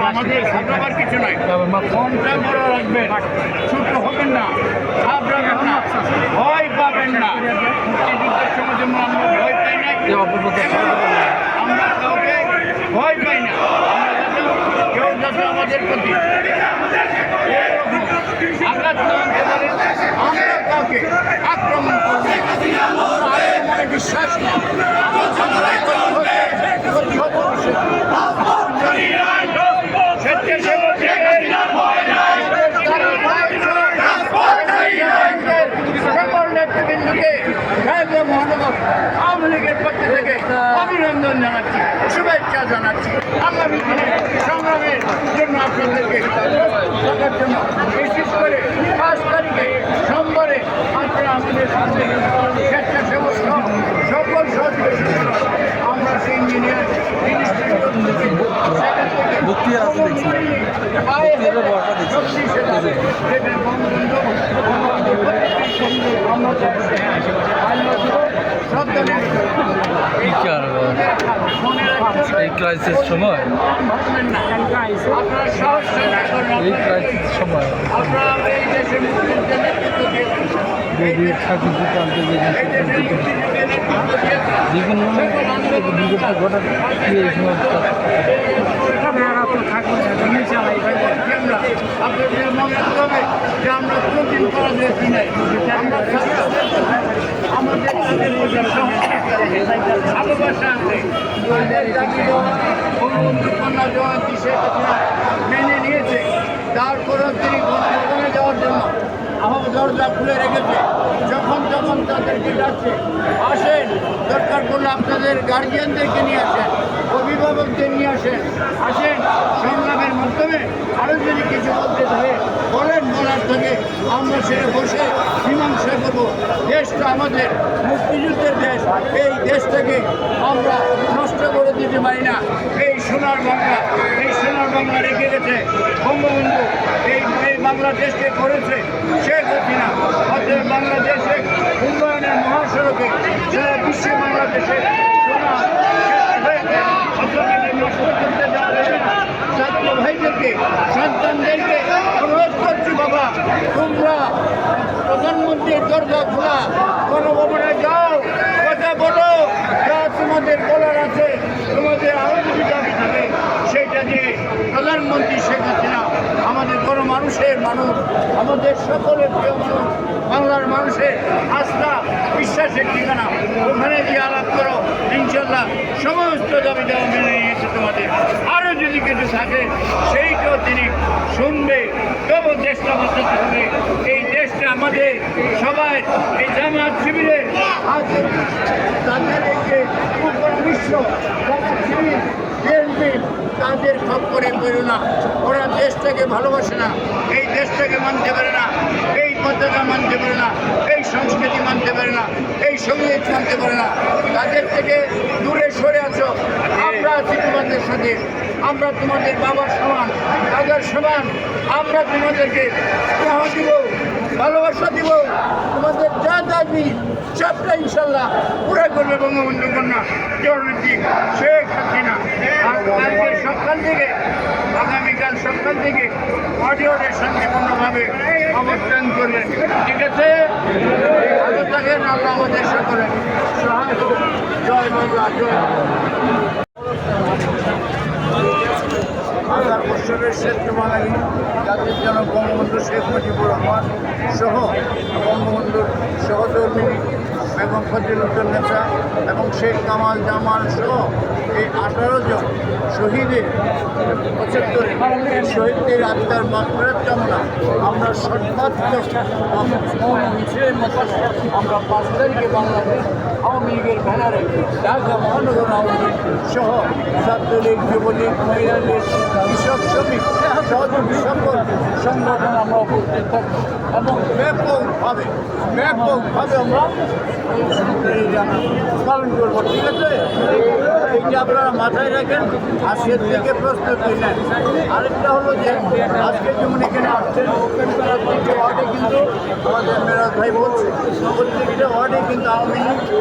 আমাদের কিছু নাই রাখবেন ছোট হবেন না ঘাবড়াবেন না ভয় পাবেন না মুক্তিযুদ্ধের সময় যেমন আমরা ভয় পাই না আমরা কাউকে ভয় পাই না আমরা যাতে- কেউ যাতে আমাদের প্রতি। পারে আমরা কাউকে আক্রমণ করব না। আমরা আক্রমণে বিশ্বাস মহানগর আওয়ামী লীগের পক্ষ থেকে অভিনন্দন জানাচ্ছি শুভেচ্ছা জানাচ্ছি সংগ্রামের জন্য আপনাদেরকে থাকার জন্য বিশেষ করে পাঁচ তারিখে সোমবারে আপনারা আমাদের সাথে স্বেচ্ছাসেবক সকল সহযোগী আমরা সেই ইঞ্জিনিয়ার বক্তৃতা আছে দেখছি। কি করব এই ক্রাইসিস সময়? এই ক্রাইসিস সময়। যদি যে যে কোনো দুর্ঘটনা ঘটা কি এই সময় মেনে নিয়েছে। তারপরেও তিনি গণভবনে যাওয়ার জন্য আমার দরজা খুলে রেখেছে। যখন যখন তাদেরকে ডাকছে। আসেন, দরকার করলে আপনাদের গার্জিয়ানদেরকে নিয়ে আসেন, অভিভাবকদের নিয়ে আসেন। আসেন, সংগ্রামের মাধ্যমে আরও যদি কিছু বলতে থাকে, বলেন, বলার থেকে আমরা সেটা বসে মীমাংসা করব। দেশটা আমাদের, মুক্তিযুদ্ধের দেশ। এই দেশটাকে আমরা নষ্ট করে দিতে পারি না। সোনার বাংলা, এই সোনার বাংলা রেখে গেছে। বঙ্গবন্ধু, এই এই বাংলাদেশকে করেছে শেখ হাসিনা। অর্থাৎ বাংলাদেশে উন্নয়নের মহাসড়কে সারা বিশ্বে বাংলাদেশে সোনা হয়েছে আপনাদের নষ্ট করতে দেওয়া যাবে না ছাত্র ভাইদেরকে সন্তানদেরকে অনুরোধ করছি বাবা তোমরা প্রধানমন্ত্রীর দরজা খোলা গণভবনে যাও কথা বলো যা তোমাদের বলার আছে তোমাদের আরও যদি দাবি থাকে সেইটা যে প্রধানমন্ত্রী শেখ হাসিনা আমাদের কোনো মানুষের মানুষ, আমাদের সকলের প্রিয় মানুষ, বাংলার মানুষের আস্থা, বিশ্বাসের ঠিকানা। ওখানে গিয়ে আলাপ করো ইনশাল্লাহ সমস্ত দাবি দেওয়া মেনে নিয়েছে তোমাদের। আরও যদি কিছু থাকে, সেইটাও তিনি শুনবে। তবু দেশটা বাঁচাতে হবে। এই দেশটা আমাদের সবাই, এই জামাত শিবিরের হাতে তাদের এই যে বিশ্ব জামাত শিবির, বিএনপি তাদের খপ্পরে পেরো না। ওরা দেশটাকে ভালোবাসে না, এই দেশটাকে মানতে পারে না, এই পতাকা মানতে পারে না, এই সংস্কৃতি মানতে পারে না, এই সংগীত মানতে পারে না। তাদের থেকে দূরে সরে আছো। আমরা আছি তোমাদের সাথে। আমরা তোমাদের বাবার সমান, দাদার সমান। আমরা তোমাদেরকে স্নেহ দিব। ভালোবাসা দিব। তোমাদের যা দাবি সবটা ইনশাল্লাহ পুরো করবে বঙ্গবন্ধু কন্যা। জননীতি শেখ হাসিনা। আর কালকে সকাল থেকে, আগামীকাল সকাল থেকে অডিওরে শান্তিপূর্ণভাবে অবস্থান করবেন ঠিক আছে? ভালো থাকেন, আল্লাহ আমাদের সকলে জয় বাংলা, জয় হাজার বছরের শ্রেষ্ঠ বাঙালি, জাতির জনক বঙ্গবন্ধু শেখ মুজিবুর রহমান সহ বঙ্গবন্ধুর সহধর্মিনী বেগম নেতা এবং শেখ কামাল জামাল সহ এই আঠারো জন শহীদের পঁচাত্তরে শহীদদের আত্মার মাত্রার কামনা আমরা সর্বাত্মক আমরা পাঁচ তারিখে বাংলাদেশ আওয়ামী লীগের ব্যানারে ঢাকা মহানগর আওয়ামী লীগ সহ ছাত্রলীগ, যুবলীগ মহিলা লীগ কৃষক শ্রমিক, সহযোগী সকল সংগঠন আমরা উপস্থিত থাকব এবং ব্যাপকভাবে ব্যাপকভাবে আমরা পালন করব। ঠিক আছে? এইটা আপনারা মাথায় রাখেন, আজকের থেকে প্রস্তুতি নেন। আরেকটা হলো যে, আজকে যেমন এখানে আসছেন ওয়ার্ডে কিন্তু আমাদের মেরাজ ভাই বলছে, প্রত্যেকটা ওয়ার্ডে কিন্তু আওয়ামী লীগ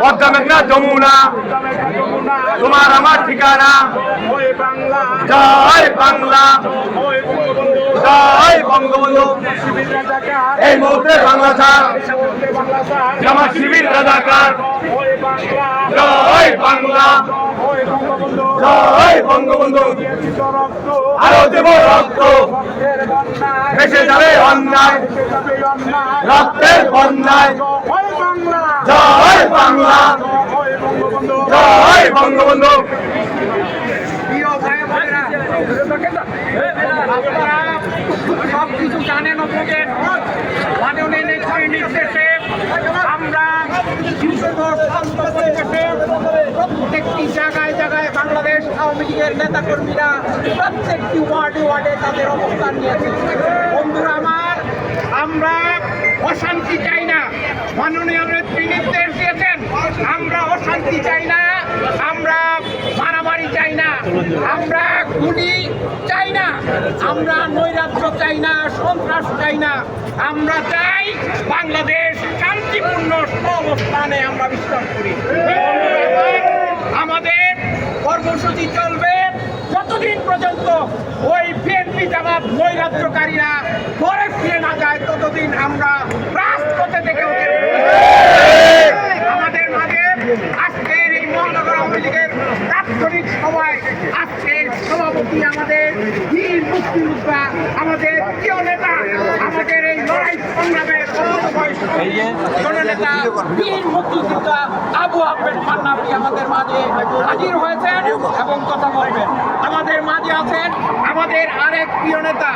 পদ্মা মেঘনা যমুনা তোমার আমার ঠিকানা জয় বাংলা জয় বঙ্গবন্ধু এই মুহূর্তে বাংলা স্যার। জামা শিবির রাজাকার। জয় বাংলা। জয় বঙ্গবন্ধু। আরও দেব রক্ত। ভেসে যাবে অন্যায়। রক্তের বন্যায়। জয় বাংলা। জয় বঙ্গবন্ধু। সব কিছু জানেন ও বোঝেন মাননীয় নির্দেশে আমরা প্রত্যেকটি জায়গায় জায়গায় বাংলাদেশ আওয়ামী লীগের নেতাকর্মীরা প্রত্যেকটি ওয়ার্ডে ওয়ার্ডে তাদের অবস্থান নিয়েছে। বন্ধুরা আমার, আমরা অশান্তি চাই মাননীয় নেত্রী নির্দেশ দিয়েছেন, আমরা অশান্তি চাই না, আমরা মারামারি চাই না, আমরা গুলি চাই না, আমরা নৈরাজ্য চাই না, সন্ত্রাস চাই না, আমরা চাই বাংলাদেশ শান্তিপূর্ণ অবস্থানে আমরা বিশ্বাস করি। আমাদের কর্মসূচি চলবে। যতদিন পর্যন্ত ওই বিএনপি জামাত নৈরাজ্যকারীরা ঘরে ফিরে না যায়, ততদিন আমরা রাজপথে দেখে আমাদের মাঝে আজকের এই মহানগর আওয়ামী লীগের তাৎক্ষণিক সভায় আজকে সভাপতি আমাদের বীর মুক্তিযোদ্ধা আমাদের প্রিয় নেতা আমাদের এই লড়াই সংগ্রামের অন্যতম জননেতা বীর মুক্তিযোদ্ধা আবু আহমেদ মান্নাফি আমাদের মাঝে হাজির হয়েছেন এবং কথা বলবেন? আমাদের মাঝে আছেন আমাদের আরেক প্রিয় নেতা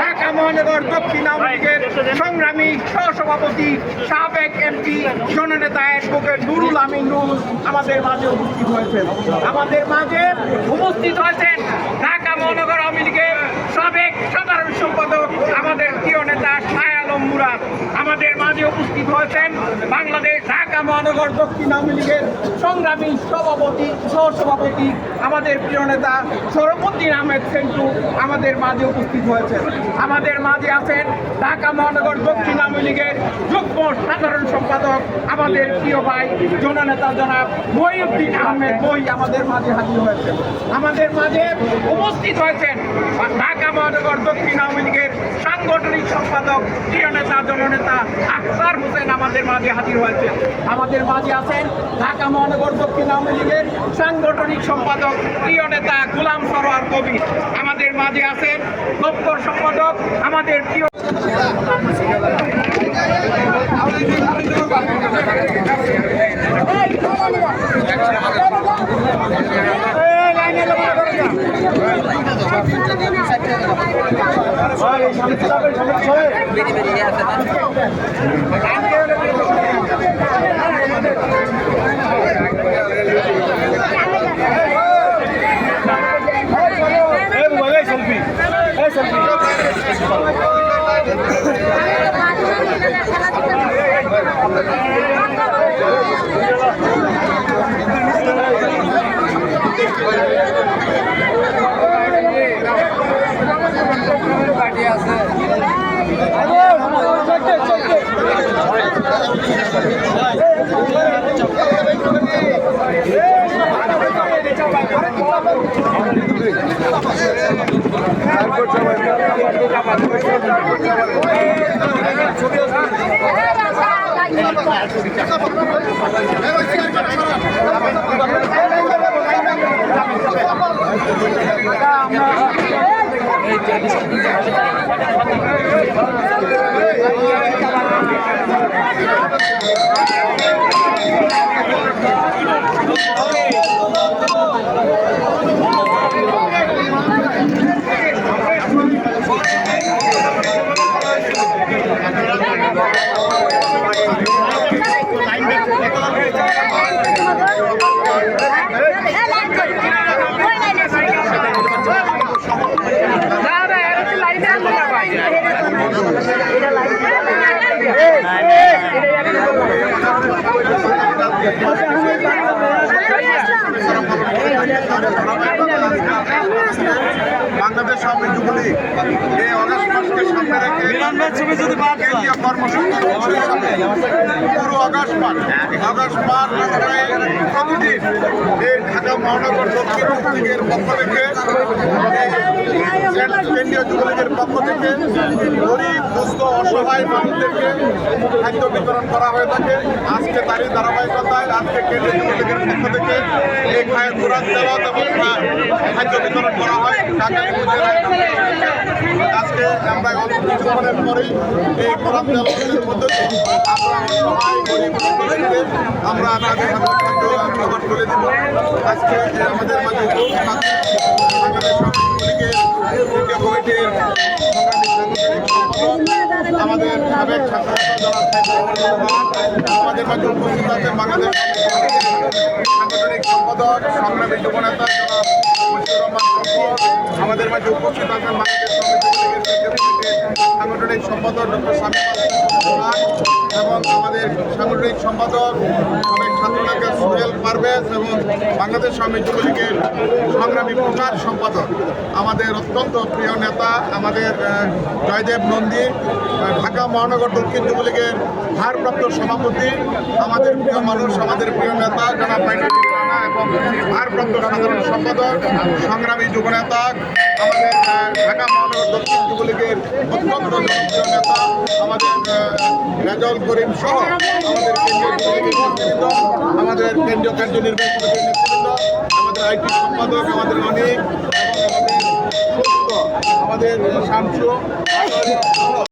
ঢাকা মহানগর দক্ষিণ আওয়ামী লীগের সংগ্রামী সহসভাপতি সাবেক এমপি জননেতা অ্যাডভোকেট নুরুল আমিন নুরুল আমাদের মাঝে উপস্থিত হয়েছেন। আমাদের মাঝে উপস্থিত হয়েছেন ঢাকা মহানগর আওয়ামী লীগের সাবেক সাধারণ সম্পাদক আমাদের প্রিয় নেতা শাহ আলম মুরাদ, আমাদের মাঝে উপস্থিত হয়েছেন বাংলাদেশ ঢাকা মহানগর দক্ষিণ আওয়ামী লীগের সংগ্রামী সভাপতি, সহসভাপতি, আমাদের প্রিয় নেতা সরফুদ্দিন আহমেদ সেন্টু আমাদের মাঝে উপস্থিত হয়েছেন। আমাদের মাঝে আছেন ঢাকা মহানগর দক্ষিণ আওয়ামী লীগের যুগ্ম সাধারণ সম্পাদক আমাদের প্রিয় ভাই, জননেতা জনাব মহিউদ্দিন আহমেদ মহি আমাদের মাঝে হাজির হয়েছেন। আমাদের মাঝে উপস্থিত হয়েছেন ঢাকা মহানগর দক্ষিণ আওয়ামী লীগের সাংগঠনিক সম্পাদক প্রিয় নেতা জননেতা আখতার হোসেন আমাদের মাঝে হাজির হয়েছেন আমাদের মাঝে আছেন ঢাকা মহানগর দক্ষিণ আওয়ামী লীগের সাংগঠনিক সম্পাদক প্রিয় নেতা গোলাম সরোয়ার কবির আমাদের মাঝে আছেন দপ্তর সম্পাদক আমাদের প্রিয় পার্টি আছে Okay. বাংলাদেশ আওয়ামী যুবলীগ এই অগস্ট মাসকে সামনে রেখে কেন্দ্রীয় কর্মসূচি পুরো অগস্ট মাস অগস্ট মাস প্রতিদিন এই ঢাকা মহানগর দক্ষিণ যুবলীগের পক্ষ থেকে কেন্দ্রীয় যুবলীগের পক্ষ থেকে, গরিব, দুস্থ, অসহায় মানুষদেরকে খাদ্য বিতরণ করা হয়ে থাকে। আজকে তারই ধারাবাহিকতায় আজকে কেন্দ্রীয় যুবলীগের পক্ষ থেকে এই খায়ের কোরআন তেলাওয়াত এবং খাদ্য বিতরণ করা হয়। আজকে আমরা অল্প কিছুক্ষণের পরেই এই কোরআন তেলাওয়াতের মধ্যে আমরা গরিব আমরা তাদের খাদ্য তুলে দিব। আজকে আমাদের মাঝে কমিটির আমাদের সাবেক আমাদের মাঝে উপস্থিত আছেন বাংলাদেশ সাংগঠনিক সম্পাদক, সংগ্রামী যুবনেতা আমাদের মাঝে উপস্থিত আছেন বাংলাদেশ সাংগঠনিক সম্পাদক ডক্টর সামিল এবং আমাদের সাংগঠনিক সম্পাদক সাবেক ছাত্রনেতা সোহেল পারভেজ এবং বাংলাদেশ স্বামী যুবলীগের সংগ্রামী প্রচার সম্পাদক, আমাদের অত্যন্ত প্রিয় নেতা, আমাদের জয়দেব নন্দী ঢাকা মহানগর দক্ষিণ যুবলীগের ভারপ্রাপ্ত সভাপতি, আমাদের প্রিয় মানুষ, আমাদের প্রিয় নেতা এবং ভারপ্রাপ্ত সাধারণ সম্পাদক, সংগ্রামী যুবনেতা আমাদের ঢাকা মহানগর দক্ষিণ যুবলীগের অত্যন্ত নেতা, আমাদের রেজল করিম সহ আমাদের কেন্দ্রীয় আমাদের কেন্দ্রীয় কার্য নির্বাহী কমিটির আমাদের আইটি সম্পাদক, আমাদের অনেক আমাদের আমাদের শামসু